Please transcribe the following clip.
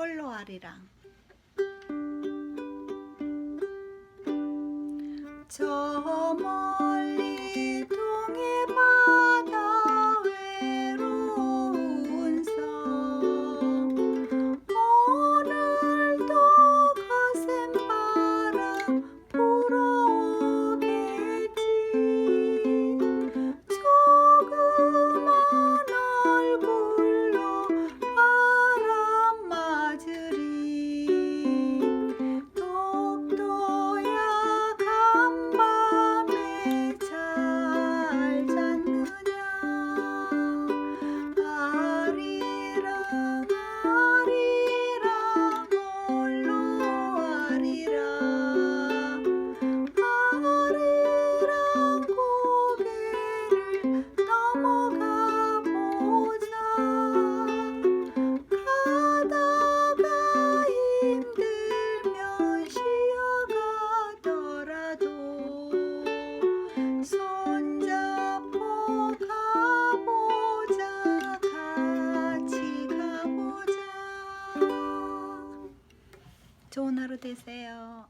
홀로 아리랑. 저 멀리 넘어가 보자. 가다가 힘들면 쉬어가더라도 손잡고 가보자. 같이 가보자. 좋은 하루 되세요.